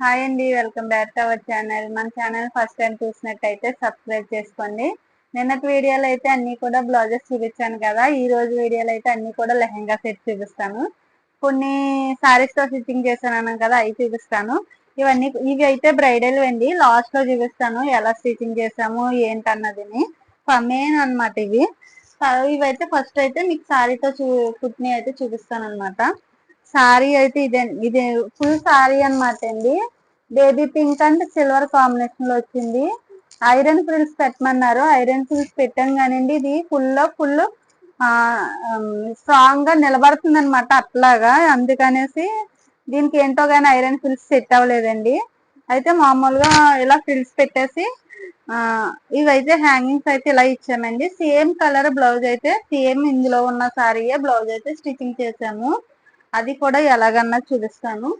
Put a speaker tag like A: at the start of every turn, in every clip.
A: Hi అండి welcome back to our channel. మన channel first time చూసినట్టయితే సబ్స్క్రైబ్ చేసుకోండి. నిన్నటి వీడియోలో అయితే అన్ని కూడా బ్లౌజెస్ చూపించాను కదా. ఈ రోజు వీడియోలో అయితే అన్ని కూడా లెహెంగా సెట్ చూపిస్తాను. కొన్ని సారీస్తో స్టిచ్చింగ్ చేశాను కదా అవి చూపిస్తాను. ఇవన్నీ ఇవి అయితే బ్రైడల్ అండి. లాస్ట్లో చూపిస్తాను ఎలా స్టిచ్చింగ్ చేసాము ఏంటన్నదిని. మెయిన్ అనమాట ఇవి. ఇవైతే ఫస్ట్ అయితే మీకు సారీతో చూ కుట్ని అయితే చూపిస్తాను అనమాట సారీ అయితే ఇదే ఇది ఫుల్ సారీ అన్నమాట అండి. బేబీ పింక్ అండ్ సిల్వర్ కాంబినేషన్లో వచ్చింది. ఐరన్ ఫ్రిల్స్ పెట్టమన్నారు. ఐరన్ ఫ్రిల్స్ పెట్టాం కానివ్వండి ఇది ఫుల్ ఫుల్ స్ట్రాంగ్గా నిలబడుతుంది అనమాట అట్లాగా. అందుకనేసి దీనికి ఏంటో కానీ ఐరన్ ఫ్రిల్స్ సెట్ అవ్వలేదండి. అయితే మామూలుగా ఇలా ఫ్రిల్స్ పెట్టేసి ఇవైతే హ్యాంగింగ్స్ అయితే ఇలా ఇచ్చామండి. సేమ్ కలర్ బ్లౌజ్ అయితే సేమ్ ఇందులో ఉన్న సారీయే బ్లౌజ్ అయితే స్టిచ్చింగ్ చేసాము. అది కూడా ఎలాగన్నా చూపిస్తాను.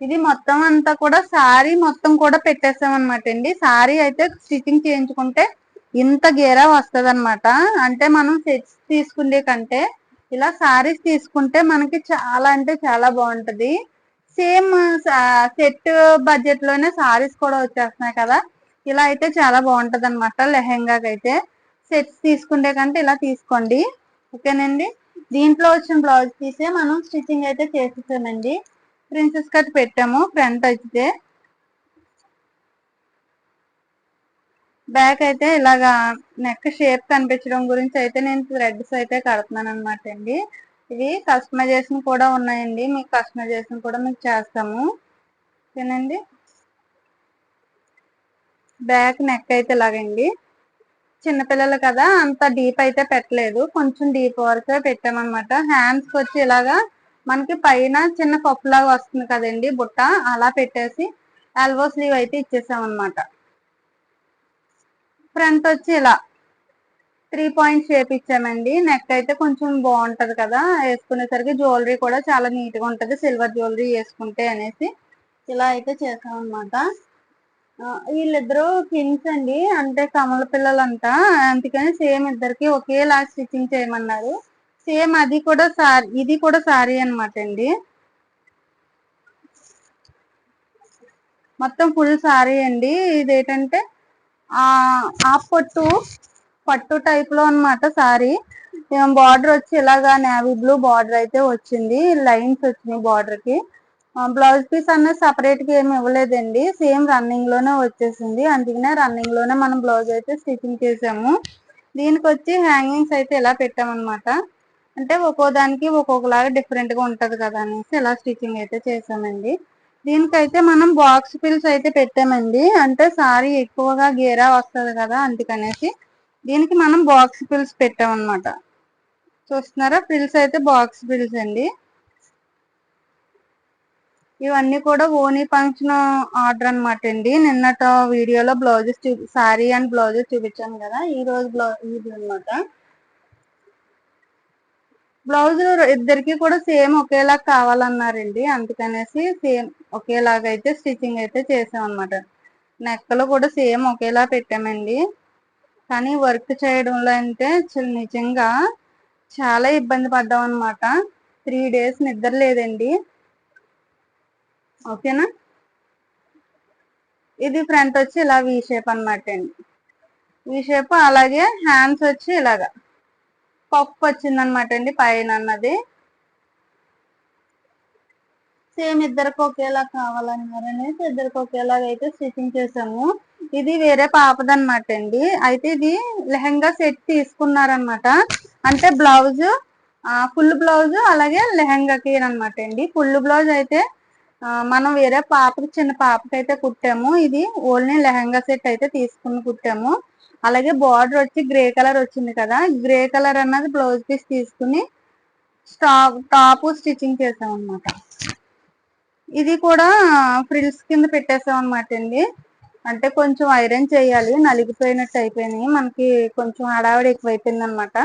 A: ఇది మొత్తం అంతా కూడా సారీ మొత్తం కూడా పెట్టేసామన్నమాట అండి. సారీ అయితే స్టిచ్చింగ్ చేయించుకుంటే ఇంత గేరా వస్తుంది అనమాట అంటే మనం సెట్స్ తీసుకునే కంటే ఇలా సారీస్ తీసుకుంటే మనకి చాలా అంటే చాలా బాగుంటది. సేమ్ సెట్ బడ్జెట్లోనే సారీస్ కూడా వచ్చేస్తున్నాయి కదా. ఇలా అయితే చాలా బాగుంటది అనమాట లెహెంగాకి అయితే సెట్స్ తీసుకుంటే కంటే ఇలా తీసుకోండి. ఓకేనండి? దీంట్లో వచ్చిన బ్లౌజ్ తీసే మనం స్టిచ్చింగ్ అయితే చేసేసామండి. ప్రిన్సెస్ కట్ పెట్టాము ఫ్రంట్ అయితే. బ్యాక్ అయితే ఇలాగా నెక్ షేప్ కనిపించడం గురించి అయితే నేను థ్రెడ్స్ అయితే కడుతున్నాను అనమాట అండి. ఇవి కస్టమైజేషన్ కూడా ఉన్నాయండి. మీకు కస్టమైజేషన్ కూడా మీకు చేస్తాము. ఓకేనండి? బ్యాక్ నెక్ అయితే ఇలాగండి. చిన్నపిల్లలు కదా అంత డీప్ అయితే పెట్టలేదు. కొంచెం డీప్ వరకే పెట్టామన్నమాట. హ్యాండ్స్ వచ్చి ఇలాగా మనకి పైన చిన్న పప్పు లాగా వస్తుంది కదండి బుట్ట. అలా పెట్టేసి ఎల్బో స్లీవ్ అయితే ఇచ్చేసామన్నమాట. ఫ్రంట్ వచ్చి ఇలా త్రీ పాయింట్ షేప్ ఇచ్చామండి. నెక్ అయితే కొంచెం బాగుంటది కదా వేసుకునేసరికి జ్యువెలరీ కూడా చాలా నీట్గా ఉంటది. సిల్వర్ జ్యువెలరీ వేసుకుంటే అనేసి ఇలా అయితే చేసాం అనమాట వీళ్ళిద్దరూ కిన్స్ అండి. అంటే కమల పిల్లలంతా. అందుకని సేమ్ ఇద్దరికి ఒకేలా స్టిచ్చింగ్ చేయమన్నారు. సేమ్ అది కూడా సారీ ఇది కూడా సారీ అనమాట అండి. మొత్తం ఫుల్ సారీ అండి. ఇదేంటంటే ఆ పట్టు పట్టు టైప్లో అనమాట సారీ బార్డర్ వచ్చి ఇలాగా నేవీ బ్లూ బార్డర్ అయితే వచ్చింది. లైన్స్ వచ్చినాయి బార్డర్కి. బ్లౌజ్ పీస్ అన్నది సపరేట్గా ఏమి ఇవ్వలేదండి. సేమ్ రన్నింగ్లోనే వచ్చేసింది. అందుకనే రన్నింగ్లోనే మనం బ్లౌజ్ అయితే స్టిచ్చింగ్ చేసాము. దీనికి వచ్చి హ్యాంగింగ్స్ అయితే ఇలా పెట్టామన్నమాట. అంటే ఒక్కో దానికి ఒక్కొక్కలాగా డిఫరెంట్గా ఉంటది కదా అనేసి ఇలా స్టిచ్చింగ్ అయితే చేసామండి. దీనికైతే మనం బాక్స్ పిల్స్ అయితే పెట్టామండి. అంటే సారీ ఎక్కువగా గేరా వస్తుంది కదా అందుకనేసి దీనికి మనం బాక్స్ పిల్స్ పెట్టామన్నమాట. చూస్తున్నారా? పిల్స్ అయితే బాక్స్ పిల్స్ అండి. ఇవన్నీ కూడా ఓనీ ఫంక్షన్ ఆర్డర్ అనమాట అండి. నిన్నట వీడియోలో బ్లౌజెస్ చూ శారీ అండ్ బ్లౌజెస్ చూపించాను కదా ఈ రోజు బ్లౌజ్ ఇది అనమాట బ్లౌజ్ ఇద్దరికి కూడా సేమ్ ఒకేలా కావాలన్నారండి. అందుకనేసి సేమ్ ఒకేలాగా అయితే స్టిచ్చింగ్ అయితే చేసాం అనమాట నెక్కలు కూడా సేమ్ ఒకేలా పెట్టామండి. కానీ వర్క్ చేయడంలో అంటే నిజంగా చాలా ఇబ్బంది పడ్డాం అనమాట త్రీ డేస్ నిద్ర లేదండి. ఓకేనా? ఇది ఫ్రంట్ వచ్చి ఇలా వీ షేప్ అనమాట అండి. వీ షేప్ అలాగే హ్యాండ్స్ వచ్చి ఇలాగా. పప్పు వచ్చిందనమాట అండి పైన అన్నది. సేమ్ ఇద్దరికి ఒకేలా కావాలన్నారు ఇద్దరికి ఒకేలాగా అయితే స్టిచ్చింగ్ చేసాము. ఇది వేరే పాపదనమాట అండి. అయితే ఇది లెహంగా సెట్ తీసుకున్నారనమాట అంటే బ్లౌజ్ ఫుల్ బ్లౌజ్ అలాగే లెహంగాకి అనమాట అండి. ఫుల్ బ్లౌజ్ అయితే మనం వేరే పాపకి చిన్న పాపకి అయితే కుట్టాము. ఇది ఓన్లీ లెహంగా సెట్ అయితే తీసుకుని కుట్టాము. అలాగే బార్డర్ వచ్చి గ్రే కలర్ వచ్చింది కదా. గ్రే కలర్ అన్నది బ్లౌజ్ పీస్ తీసుకుని స్టాప్ టాప్ స్టిచ్చింగ్ చేసాం అనమాట ఇది కూడా ఫ్రిల్స్ కింద పెట్టేసాం అనమాట అండి. అంటే కొంచెం ఐరన్ చేయాలి. నలిగిపోయినట్టు అయిపోయినాయి. మనకి కొంచెం హడావిడి ఎక్కువైపోయింది అనమాట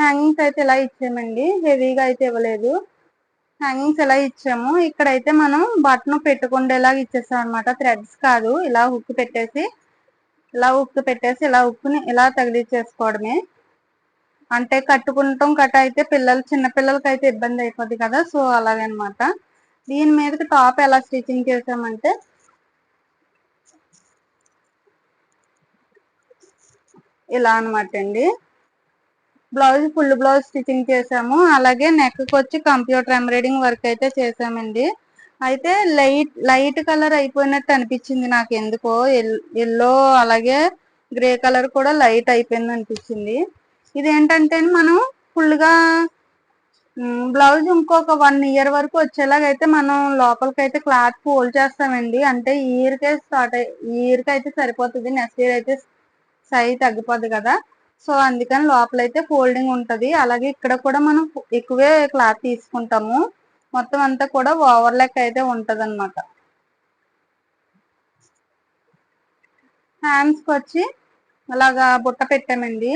A: హ్యాంగింగ్స్ అయితే ఇలా ఇచ్చామండి. హెవీగా అయితే ఇవ్వలేదు. హ్యాంగింగ్స్ ఎలా ఇచ్చాము ఇక్కడైతే మనం బటన్ పెట్టుకుండేలాగా ఇచ్చేసాం అనమాట థ్రెడ్స్ కాదు ఇలా హుక్ పెట్టేసి ఇలా ఉక్ పెట్టేసి ఇలా ఉక్కుని ఇలా తగిలిచ్చేసుకోవడమే. అంటే కట్టుకుంటాం కట్ట అయితే పిల్లలు చిన్న పిల్లలకి అయితే ఇబ్బంది అయిపోద్ది కదా సో అలాగనమాట దీని మీదకి టాప్ ఎలా స్టిచ్చింగ్ చేసామంటే ఇలా అనమాట అండి. బ్లౌజ్ ఫుల్ బ్లౌజ్ స్టిచ్చింగ్ చేసాము. అలాగే నెక్ వచ్చి కంప్యూటర్ ఎంబ్రాయిడింగ్ వర్క్ అయితే చేసామండి. అయితే లైట్ లైట్ కలర్ అయిపోయినట్టు అనిపించింది నాకు ఎందుకో ఎల్లో అలాగే గ్రే కలర్ కూడా లైట్ అయిపోయింది అనిపించింది. ఇదేంటంటే మనం ఫుల్గా బ్లౌజ్ ఇంకొక వన్ ఇయర్ వరకు వచ్చేలాగైతే మనం లోపలికైతే క్లాత్ ఫోల్డ్ చేస్తామండి. అంటే ఈ ఇయర్కే స్టార్ట్ ఈ ఇయర్కి అయితే సరిపోతుంది నెక్స్ట్ ఇయర్ అయితే సై తగ్గిపోద్ది కదా. సో అందుకని లోపలైతే ఫోల్డింగ్ ఉంటుంది. అలాగే ఇక్కడ కూడా మనం ఎక్కువే క్లాత్ తీసుకుంటాము. మొత్తం అంతా కూడా ఓవర్ లెక్ అయితే ఉంటుంది అనమాట హ్యాండ్స్కి వచ్చి అలాగా బుట్ట పెట్టామండి.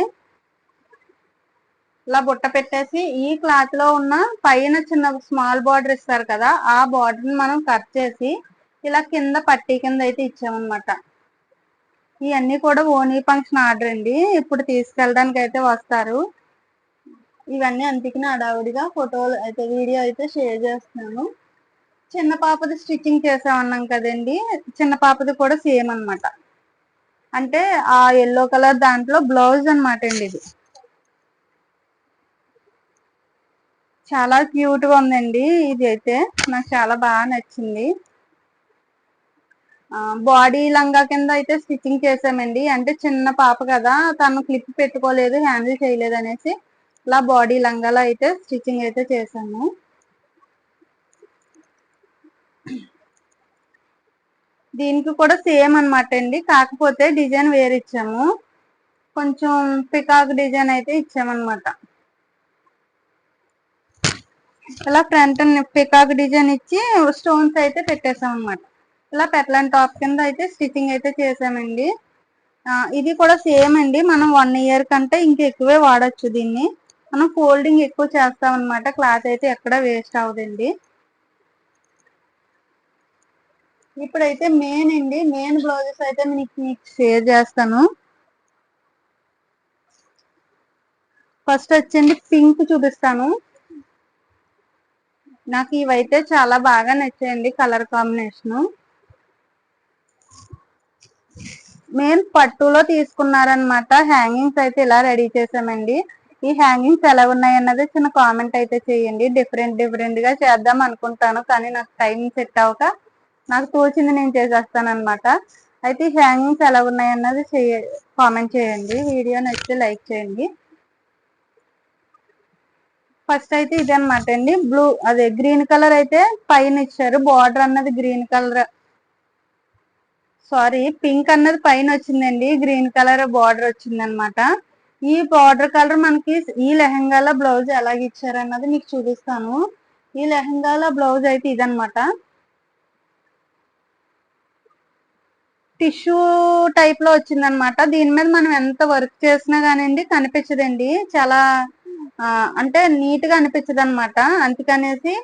A: ఇలా బుట్ట పెట్టేసి ఈ క్లాత్లో ఉన్న పైన చిన్న స్మాల్ బార్డర్ ఇస్తారు కదా ఆ బార్డర్ని మనం కట్ చేసి ఇలా కింద పట్టీ కింద అయితే ఇచ్చామన్నమాట. ఇవన్నీ కూడా ఓనీ ఫంక్షన్ ఆర్డర్ అండి. ఇప్పుడు తీసుకెళ్ళడానికి అయితే వస్తారు. ఇవన్నీ అంతికిన అడావిడిగా ఫోటోలు అయితే వీడియో అయితే షేర్ చేస్తున్నాను. చిన్న పాపది స్టిచ్చింగ్ చేసామన్నాం కదండి. చిన్న పాపది కూడా సేమ్ అనమాట అంటే ఆ ఎల్లో కలర్ దాంట్లో బ్లౌజ్ అనమాట అండి ఇది. చాలా క్యూట్గా ఉందండి. ఇది అయితే నాకు చాలా బాగా నచ్చింది. బాడీ లంగా కింద అయితే స్టిచ్చింగ్ చేసామండి అంటే చిన్న పాప కదా తను క్లిప్ పెట్టుకోలేదు హ్యాండిల్ చేయలేదు అనేసి ఇలా బాడీ లంగాలో అయితే స్టిచ్చింగ్ అయితే చేశాను దీనికి కూడా సేమ్ అనమాట అండి. కాకపోతే డిజైన్ వేరిచ్చాము కొంచెం పికాక్ డిజైన్ అయితే ఇచ్చామన్నమాట. ఇలా ఫ్రంట్ పికాక్ డిజైన్ ఇచ్చి స్టోన్స్ అయితే పెట్టేసాం అనమాట ఇలా పెట్లన్ టాప్ కింద అయితే స్టిచ్చింగ్ అయితే చేసామండి. ఇది కూడా సేమ్ అండి. మనం వన్ ఇయర్ కంటే ఇంకా ఎక్కువే వాడచ్చు దీన్ని. మనం ఫోల్డింగ్ ఎక్కువ చేస్తాం అనమాట క్లాత్ అయితే ఎక్కడ వేస్ట్ అవదండి ఇప్పుడైతే మెయిన్ అండి. మెయిన్ బ్లౌజెస్ అయితే మీకు మీకు షేర్ చేస్తాను. ఫస్ట్ వచ్చండి పింక్ చూపిస్తాను. నాకు ఇవైతే చాలా బాగా నచ్చాయండి కలర్ కాంబినేషన్. మెయిన్ పట్టులో తీసుకున్నారనమాట. హ్యాంగింగ్స్ అయితే ఇలా రెడీ చేసామండి ఈ హ్యాంగింగ్స్ ఎలా ఉన్నాయి అన్నది చిన్న కామెంట్ అయితే చేయండి. డిఫరెంట్ డిఫరెంట్గా చేద్దాం అనుకుంటాను కానీ నాకు టైం సెట్ అవ్వక నాకు తోచింది నేను చేసేస్తాను అనమాట అయితే ఈ హ్యాంగింగ్స్ ఎలా ఉన్నాయి అన్నది చేయ కామెంట్ చేయండి. వీడియో నచ్చితే లైక్ చేయండి. ఫస్ట్ అయితే ఇది అనమాట అండి. బ్లూ అదే గ్రీన్ కలర్ అయితే పైన ఇచ్చారు. బార్డర్ అన్నది గ్రీన్ కలర్ సారీ పింక్ అన్నది పైన వచ్చిందండి. గ్రీన్ కలర్ బార్డర్ వచ్చింది అనమాట ఈ బార్డర్ కలర్ మనకి ఈ లెహంగాల బ్లౌజ్ ఎలాగ ఇచ్చారన్నది మీకు చూపిస్తాను. ఈ లెహంగాల బ్లౌజ్ అయితే ఇదనమాట. టిష్యూ టైప్లో వచ్చిందనమాట. దీని మీద మనం ఎంత వర్క్ చేసినా కానివ్వండి కనిపించదండి. చాలా అంటే నీట్గా అనిపించదు అనమాట అందుకనేసి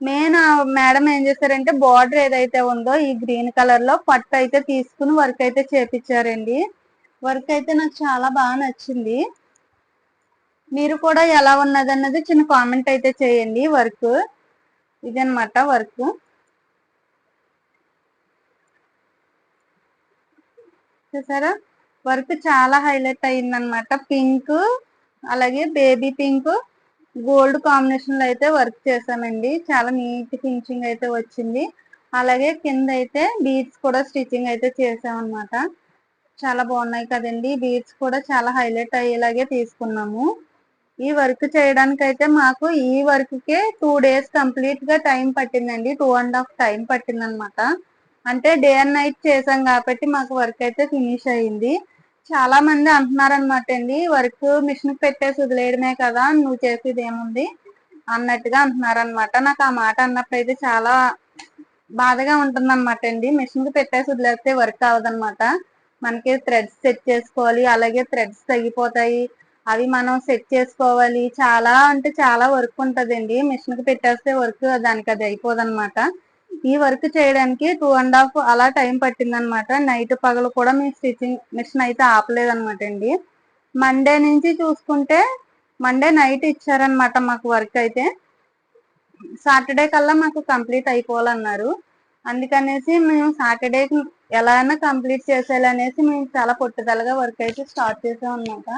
A: మెయిన్ మేడం ఏం చేశారంటే బార్డర్ ఏదైతే ఉందో ఈ గ్రీన్ కలర్లో పట్టు అయితే తీసుకుని వర్క్ అయితే చేపించారండి వర్క్ అయితే నాకు చాలా బాగా నచ్చింది. మీరు కూడా ఎలా ఉన్నది అన్నది చిన్న కామెంట్ అయితే చేయండి వర్క్. ఇదనమాట వర్క్. చూసారా? వర్క్ చాలా హైలైట్ అయిందనమాట పింక్ అలాగే బేబీ పింక్. గోల్డ్ కాంబినేషన్లో అయితే వర్క్ చేశానండి చాలా నీట్ ఫినిషింగ్ అయితే వచ్చింది. అలాగే కింద అయితే బీడ్స్ కూడా స్టిచ్చింగ్ అయితే చేసామన్నమాట. చాలా బాగున్నాయి కదండి. బీడ్స్ కూడా చాలా హైలైట్ అయ్యేలాగే తీసుకున్నాము. ఈ వర్క్ చేయడానికి అయితే మాకు ఈ వర్క్ కే టూ డేస్ కంప్లీట్గా టైం పట్టిందండి. టూ అండ్ హాఫ్ టైం పట్టిందనమాట అంటే డే అండ్ నైట్ చేసాం కాబట్టి మాకు వర్క్ అయితే ఫినిష్ అయ్యింది. చాలా మంది అంటున్నారనమాట అండి. వర్క్ మిషన్ పెట్టేసి వదిలేయడమే కదా నువ్వు చేసేది ఏముంది అన్నట్టుగా అంటున్నారనమాట నాకు ఆ మాట అన్నప్పుడు అయితే చాలా బాధగా ఉంటుంది అనమాట అండి. మిషన్కి పెట్టేసి వదిలేస్తే వర్క్ అవ్వదనమాట మనకి థ్రెడ్స్ సెట్ చేసుకోవాలి అలాగే థ్రెడ్స్ తగ్గిపోతాయి. అవి మనం సెట్ చేసుకోవాలి. చాలా అంటే చాలా వర్క్ ఉంటదండి. మిషన్కి పెట్టేస్తే వర్క్ దానికి అది అయిపోదన్నమాట. ఈ వర్క్ చేయడానికి టూ అండ్ హాఫ్ అలా టైం పట్టింది అనమాట నైట్ పగలు కూడా మీ స్టిచ్చింగ్ మిషన్ అయితే ఆపలేదనమాట అండి. మండే నుంచి చూసుకుంటే మండే నైట్ ఇచ్చారనమాట మాకు వర్క్ అయితే. సాటర్డే కల్లా మాకు కంప్లీట్ అయిపోవాలన్నారు. అందుకనేసి మేము సాటర్డే ఎలా అయినా కంప్లీట్ చేసేయాలనేసి మేము చాలా పట్టుదలగా వర్క్ అయితే స్టార్ట్ చేసాం అనమాట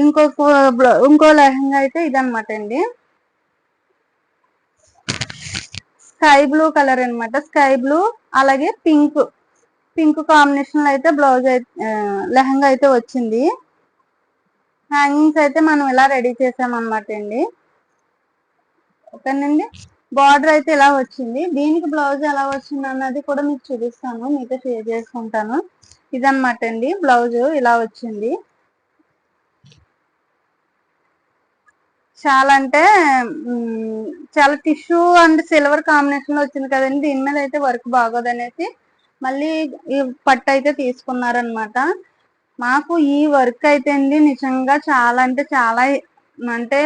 A: ఇంకొక ఇంకో లెహంగా అయితే ఇదనమాట అండి. స్కై బ్లూ కలర్ అనమాట స్కై బ్లూ అలాగే పింక్. పింక్ కాంబినేషన్లో అయితే బ్లౌజ్ అయితే లెహంగా అయితే వచ్చింది. హ్యాంగింగ్స్ అయితే మనం ఇలా రెడీ చేసామన్నమాట అండి. ఓకేనండి? బార్డర్ అయితే ఇలా వచ్చింది. దీనికి బ్లౌజ్ ఎలా వచ్చింది అన్నది కూడా మీకు చూపిస్తాను. మీతో షేర్ చేసుకుంటాను. ఇదన్నమాట అండి. బ్లౌజ్ ఇలా వచ్చింది. చాలా అంటే చాలా టిష్యూ అండ్ సిల్వర్ కాంబినేషన్లో వచ్చింది కదండి. దీని మీద అయితే వర్క్ బాగోదనేసి మళ్ళీ ఈ పట్టు అయితే తీసుకున్నారనమాట మాకు ఈ వర్క్ అయితే అండి నిజంగా చాలా అంటే చాలా అంటే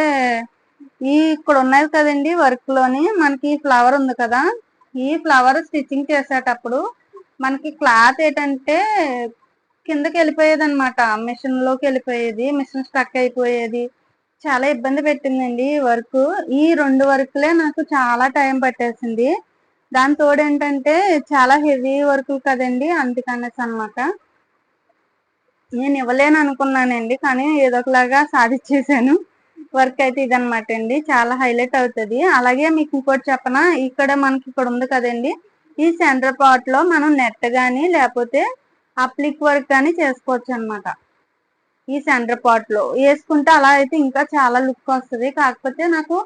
A: ఈ ఇక్కడ ఉన్నది కదండి వర్క్లోని మనకి ఫ్లవర్ ఉంది కదా. ఈ ఫ్లవర్ స్టిచ్చింగ్ చేసేటప్పుడు మనకి క్లాత్ ఏంటంటే కిందకి వెళ్ళిపోయేది అనమాట మిషన్లోకి వెళ్ళిపోయేది మిషన్ స్టక్ అయిపోయేది. చాలా ఇబ్బంది పెట్టిందండి ఈ వర్క్. ఈ రెండు వర్క్లే నాకు చాలా టైం పట్టేసింది. దాని తోడు ఏంటంటే చాలా హెవీ వర్క్ కదండి అందుకనేసి అన్నమాట. నేను ఇవ్వలేను అనుకున్నానండి కానీ ఏదో ఒకలాగా సాధించేసాను వర్క్ అయితే ఇదనమాట అండి చాలా హైలైట్ అవుతుంది. అలాగే మీకు ఇంకోటి చెప్పనా ఇక్కడ మనకి ఇక్కడ ఉంది కదండి ఈ సెంటర్ పార్ట్లో మనం నెట్ కానీ లేకపోతే అప్లిక్ వర్క్ కానీ చేసుకోవచ్చు అన్నమాట ఈ సెంటర్ పార్ట్లో. వేసుకుంటే అలా అయితే ఇంకా చాలా లుక్ వస్తుంది. కాకపోతే నాకు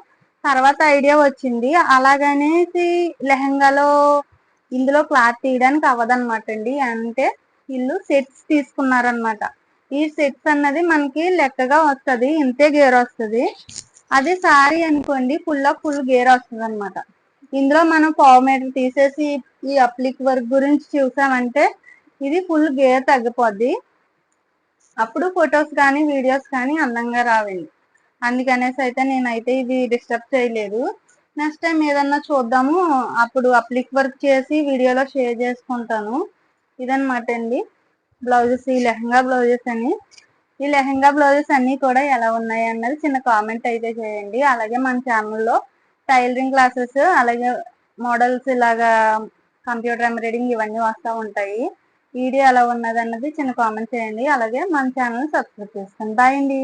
A: తర్వాత ఐడియా వచ్చింది. అలాగనేసి లెహంగాలో ఇందులో క్లాత్ తీయడానికి అవ్వదన్నమాట అండి అంటే వీళ్ళు సెట్స్ తీసుకున్నారనమాట ఈ సెట్స్ అన్నది మనకి లెక్కగా వస్తుంది. ఇంతే గేర్ వస్తుంది. అదే సారీ అనుకోండి ఫుల్ ఫుల్ గేర్ వస్తుంది అనమాట ఇందులో మనం పావు మీటర్ తీసేసి ఈ అప్లిక్ వర్క్ గురించి చూసామంటే ఇది ఫుల్ గేర్ తగ్గిపోద్ది. అప్పుడు ఫొటోస్ కానీ వీడియోస్ కానీ అందంగా రావండి. అందుకనేసి అయితే నేనైతే ఇది డిస్టర్బ్ చేయలేదు. నెక్స్ట్ టైం ఏదన్నా చూద్దాము. అప్పుడు అప్లిక్ వర్క్ చేసి వీడియోలో షేర్ చేసుకుంటాను. ఇదన్నమాట అండి. బ్లౌజెస్ ఈ లెహంగా బ్లౌజెస్ అని. ఈ లెహంగా బ్లౌజెస్ అన్నీ కూడా ఎలా ఉన్నాయి అన్నది చిన్న కామెంట్ అయితే చేయండి. అలాగే మన ఛానల్లో టైలరింగ్ క్లాసెస్ అలాగే మోడల్స్ ఇలాగా కంప్యూటర్ ఎంబ్రాయిడింగ్ ఇవన్నీ వస్తూ ఉంటాయి. వీడియో ఎలా ఉన్నది అన్నది చిన్న కామెంట్ చేయండి. అలాగే మన ఛానల్ సబ్స్క్రైబ్ చేసుకోండి బాయ్ అండి.